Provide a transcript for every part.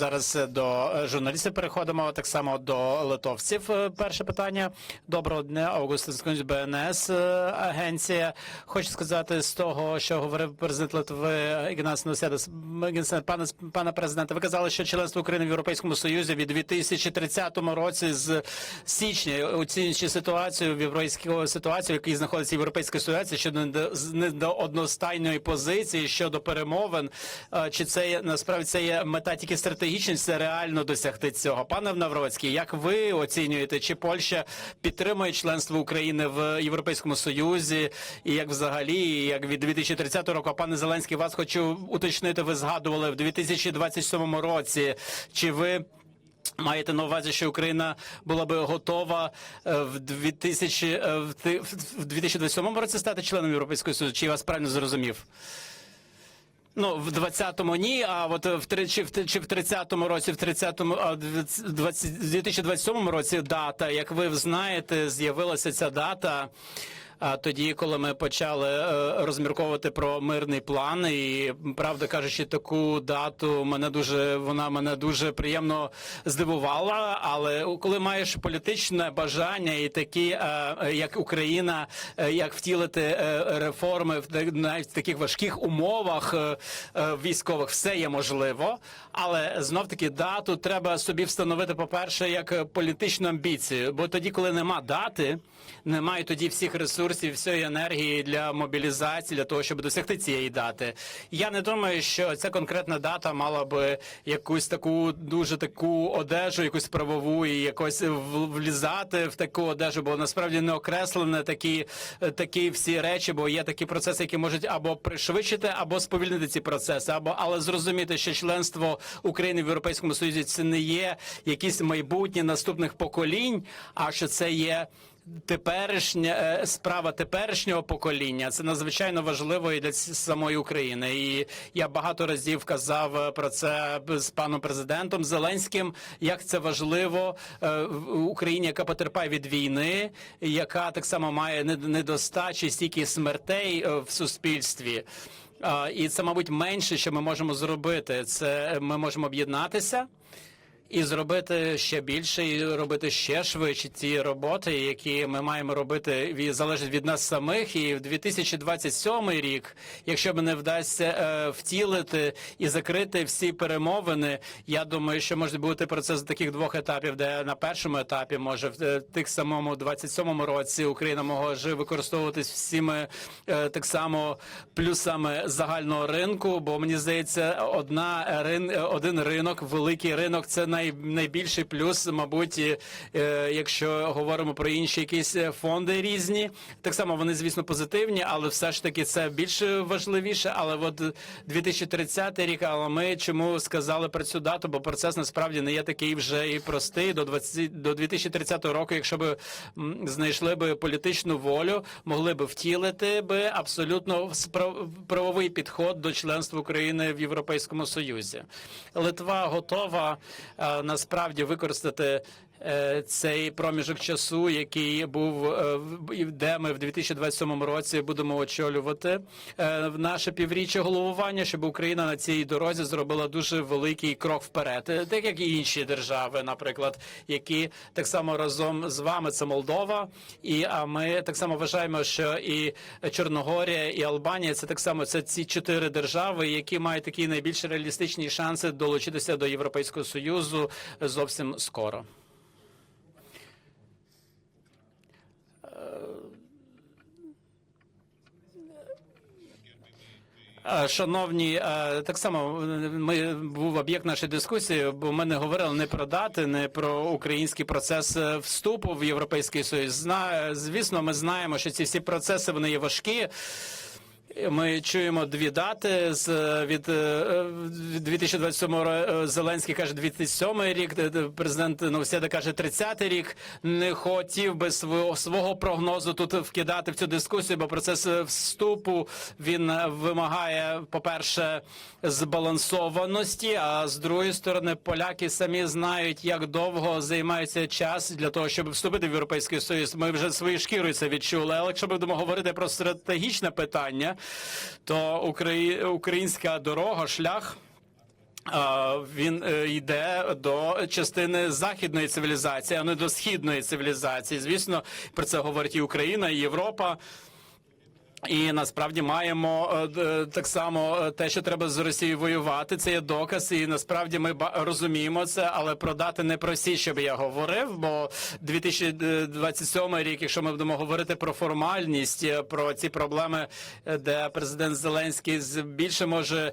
Зараз до е, журналістів переходимо так само до литовців. Е, Перше питання. Доброго дня, Августин Скунч, БНС е, агенція. Хочу сказати з того, що говорив президент Литви Ігнас Носядес. Пане пане президенте, ви казали, що членство України в Європейському Союзі від 2030 році з січня, оцінюючи ситуацію в європейській ситуації, в якій знаходиться європейська ситуація щодо не- до одностайної позиції щодо перемовин. Е, Чи це є насправді це є мета тільки стратегічна, це реально досягти цього? Пане Навроцький, як ви оцінюєте, чи Польща підтримує членство України в Європейському Союзі, і як взагалі, як від 2030 року? Пане Зеленський, вас хочу уточнити. Ви згадували в 2027 році. Чи ви Маєте на увазі, що Україна була би готова е, в 2000, е, в 2027 році стати членом Європейського Союзу? Чи я вас правильно зрозумів? Ну, в 20-му ні, а от в три- чи в, чи в 30-му році, в 30-му, а в 20 в 2027 році дата, як ви знаєте, з'явилася ця дата. Тоді, коли ми почали е, розмірковувати про мирний план, і правда кажучи, таку дату мене дуже вона мене дуже приємно здивувала. Але коли маєш політичне бажання і такі, е, як Україна, е, як втілити реформи в навіть таких важких умовах військових, все є можливо. Але знов таки дату треба собі встановити, по-перше, як е, політичну амбіцію. Бо тоді, коли нема дати, немає тоді всіх ресурсів, всієї енергії для мобілізації, для того, щоб досягти цієї дати. Я не думаю, що ця конкретна дата мала би якусь таку дуже таку одежу, якусь правову і якось влізати в таку одежу, бо насправді не окреслені такі, такі всі речі, бо є такі процеси, які можуть або пришвидшити, або сповільнити ці процеси, або але зрозуміти, що членство України в Європейському Союзі це не є якісь майбутнє наступних поколінь, а що це є. Теперішня е, справа теперішнього покоління це надзвичайно важливо і для самої України. І я багато разів казав е, про це з паном президентом Зеленським. Як це важливо е, в Україні, яка потерпає від війни, яка так само має нед- недостачі стільки смертей в суспільстві. І це, мабуть, менше, що ми можемо зробити. Це ми можемо об'єднатися і зробити ще більше, і робити ще швидше ті роботи, які ми маємо робити, залежить від нас самих. І в 2027 рік, якщо б не вдасться е, втілити і закрити всі перемовини, я думаю, що може бути процес таких двох етапів, де на першому етапі може в е, тих самому 27 році Україна може використовуватись всіми е, так само плюсами загального ринку. Бо мені здається, одна рин, один ринок, великий ринок, це най, найбільший плюс, мабуть, е, якщо говоримо про інші якісь е, фонди різні, так само вони, звісно, позитивні, але все ж таки це більш важливіше. Але от 2030 рік, але ми чому сказали про цю дату? Бо процес насправді не є такий вже і простий. До 20, до 2030 року, якщо б знайшли би політичну волю, могли би втілити би абсолютно правовий підход до членства України в Європейському Союзі. Литва готова насправді використати. Е, Цей проміжок часу, який був е, де ми в 2027 році будемо очолювати е, в наше півріччя головування, щоб Україна на цій дорозі зробила дуже великий крок вперед, Е, так як і інші держави, наприклад, які так само разом з вами це Молдова, і а ми так само вважаємо, що і Чорногорія, і Албанія це так само це ці чотири держави, які мають такі найбільш реалістичні шанси долучитися до Європейського союзу зовсім скоро. Шановні, е, так само е, ми був об'єкт нашої дискусії, бо ми не говорили не про дати, не про український процес е, вступу в Європейський Союз. Зна, звісно, ми знаємо, що ці всі процеси вони є важкі. Ми чуємо дві дати з від, е, від 2027 ро- е, Зеленський каже 2007 рік. де- де Президент Новсєда каже 30 рік. Не хотів би свого свого прогнозу тут вкидати в цю дискусію, бо процес е, вступу він е, вимагає, по-перше, збалансованості. А з другої сторони, поляки самі знають, як довго займається час для того, щоб вступити в європейський союз. Ми вже своєю шкірою це відчули. Але якщо будемо говорити про стратегічне питання, то Украї... українська дорога, шлях. він е, йде до частини західної цивілізації, а не до східної цивілізації. Звісно, про це говорить і Україна, і Європа. І насправді маємо е, так само е, те, що треба з Росією воювати. Це є доказ, і насправді ми розуміємо це, але про дати не прості, щоб я говорив. Бо 2027 рік, якщо ми будемо говорити про формальність, е, про ці проблеми, е, де президент Зеленський більше може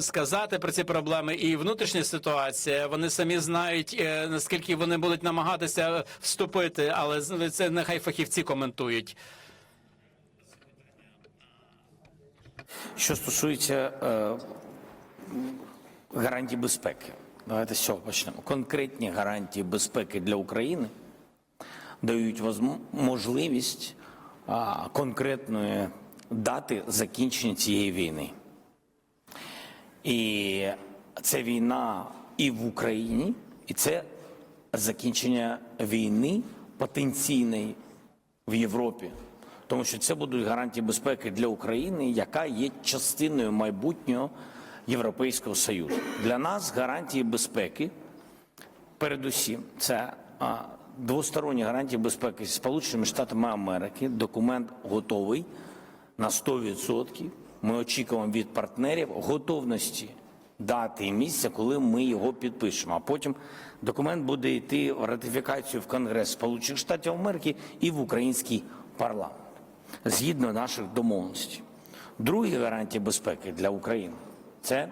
сказати про ці проблеми, і внутрішня ситуація, вони самі знають е, наскільки вони будуть намагатися вступити, але це нехай фахівці коментують. Що стосується е, гарантій безпеки, давайте з цього почнемо. Конкретні гарантії безпеки для України дають можливість а, конкретної дати закінчення цієї війни. І це війна і в Україні, і це закінчення війни потенційної в Європі, тому що це будуть гарантії безпеки для України, яка є частиною майбутнього Європейського Союзу. Для нас гарантії безпеки, передусім, це двосторонні гарантії безпеки зі Сполученими Штатами Америки. Документ готовий на 100%. Ми очікуємо від партнерів готовності дати і місця, коли ми його підпишемо. А потім документ буде йти в ратифікацію в Конгрес Сполучених Штатів Америки і в український парламент згідно наших домовленостей. Другі гарантії безпеки для України це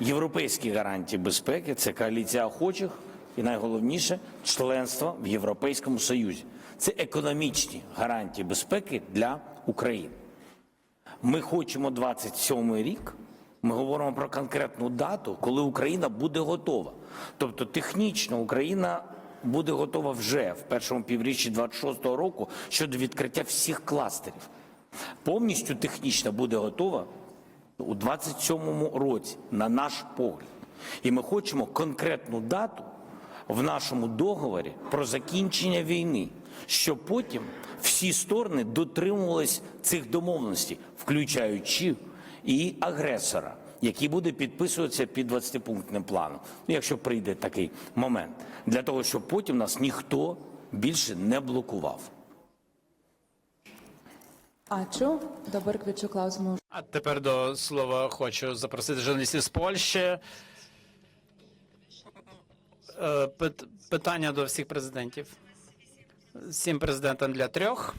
європейські гарантії безпеки, це коаліція охочих і найголовніше членство в Європейському Союзі. Це економічні гарантії безпеки для України. Ми хочемо 27 рік. Ми говоримо про конкретну дату, коли Україна буде готова. Тобто, технічно Україна буде готова вже в першому півріччі 26-го року щодо відкриття всіх кластерів. Повністю технічно буде готова у 27-му році, на наш погляд. І ми хочемо конкретну дату в нашому договорі про закінчення війни, щоб потім всі сторони дотримувались цих домовленостей, включаючи і агресора, який буде підписуватися під 20-пунктним планом, ну, якщо прийде такий момент, для того, щоб потім нас ніхто більше не блокував. Ačiū. Dabar kviečiu klausimų А тепер до слова хочу запросити журналістів з Польщі. Е, Питання до всіх президентів. Всім президентам для трьох.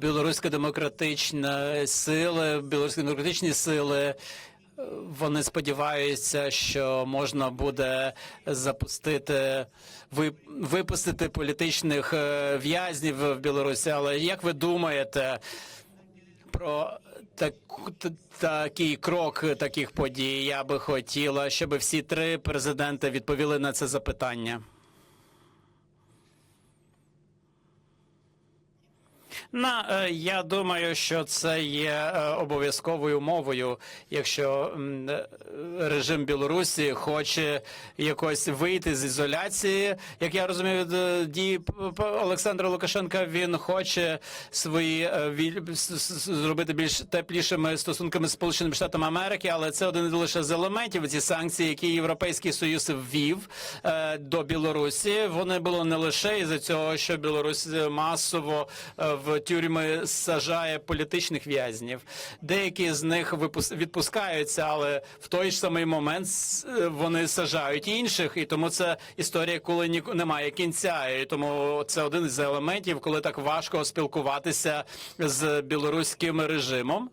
Білоруська демократична сили, білоруські демократичні сили. е, Вони сподіваються, що можна буде запустити ви- випустити політичних е, в'язнів в Білорусі. Але як ви думаєте про так, такий крок таких подій? Я би хотіла, щоб всі три президенти відповіли на це запитання. На е, я думаю, що це є е, обов'язковою умовою, якщо е, режим Білорусі хоче якось вийти з ізоляції. Як я розумію, від дії Олександра Лукашенка, він хоче свої зробити більш теплішими стосунками з Сполученими Штатами Америки, але це один лише з елементів ці санкції, які Європейський Союз ввів до Білорусі. Вони були не лише із-за цього, що Білорусь масово в тюрми сажає політичних в'язнів. Деякі з них відпускаються, але в той ж самий момент е, вони сажають інших, і тому це історія, коли ні немає кінця. І тому це один із елементів, коли так важко спілкуватися з білоруським режимом,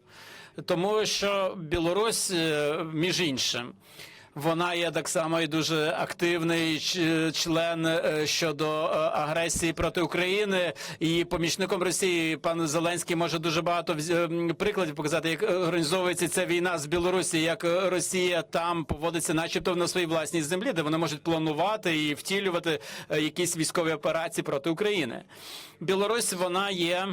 тому що Білорусь, е, між іншим. Вона є так само і дуже активний член е, щодо е, агресії проти України. І помічником Росії пан Зеленський може дуже багато ем, прикладів показати, як організовується ця війна з Білорусі, як Росія там поводиться, начебто на своїй власній землі, де вони можуть планувати і втілювати е, якісь військові операції проти України. Білорусь вона є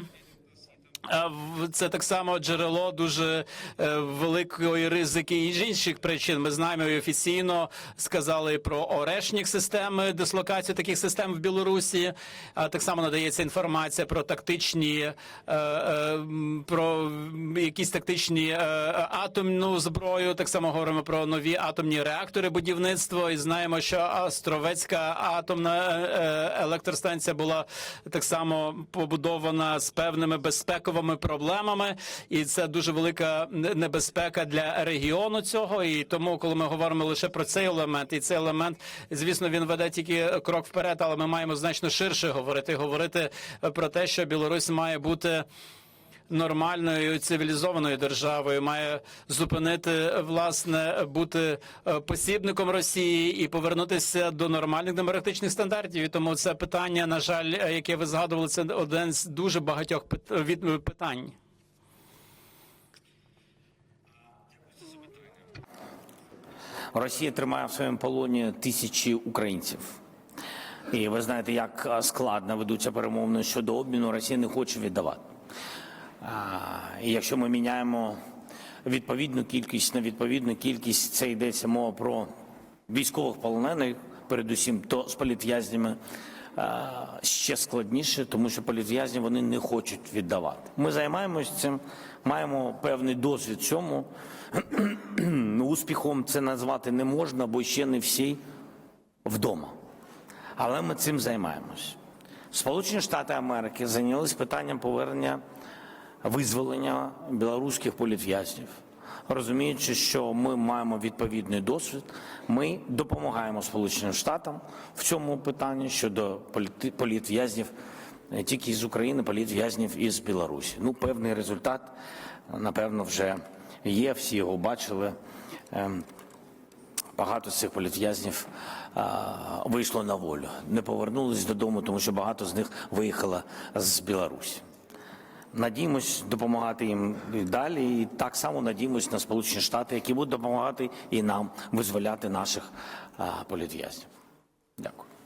Це так само джерело дуже е, великої ризики і інших причин. Ми знаємо і офіційно сказали про орешник системи, дислокацію таких систем в Білорусі. А так само надається інформація про тактичні е, е, про якісь тактичні е, атомну зброю. Так само говоримо про нові атомні реактори будівництво. І знаємо, що Островецька атомна е, е, електростанція була так само побудована з певними безпековими проблемами, і це дуже велика небезпека для регіону цього. І тому, коли ми говоримо лише про цей елемент, і цей елемент, звісно, він веде тільки крок вперед, але ми маємо значно ширше говорити, говорити про те, що Білорусь має бути. Нормальною цивілізованою державою має зупинити власне бути е, посібником Росії і повернутися до нормальних демократичних стандартів. І тому це питання, на жаль, е, яке ви згадували, це один з дуже багатьох е, питань. Росія тримає в своєму полоні тисячі українців. І ви знаєте, як складно ведуться перемовини щодо обміну, Росія не хоче віддавати. І якщо ми міняємо відповідну кількість на відповідну кількість, це йдеться мова про військових полонених, передусім, то з політв'язнями ще складніше, тому що політв'язні вони не хочуть віддавати. Ми займаємось цим, маємо певний досвід цьому. Успіхом це назвати не можна, бо ще не всі вдома. Але ми цим займаємось. Сполучені Штати Америки зайнялись питанням повернення визволення білоруських політв'язнів. Розуміючи, що ми маємо відповідний досвід, ми допомагаємо Сполученим Штатам в цьому питанні щодо політв'язнів тільки з України, політв'язнів із Білорусі. Ну, певний результат, напевно, вже є. Всі його бачили. Ем, Багато з цих політв'язнів а, вийшло на волю, не повернулись додому, тому що багато з них виїхало з Білорусі. Надіємось допомагати їм далі, і так само надіємось на Сполучені Штати, які будуть допомагати і нам визволяти наших політв'язнів. політв'язнів.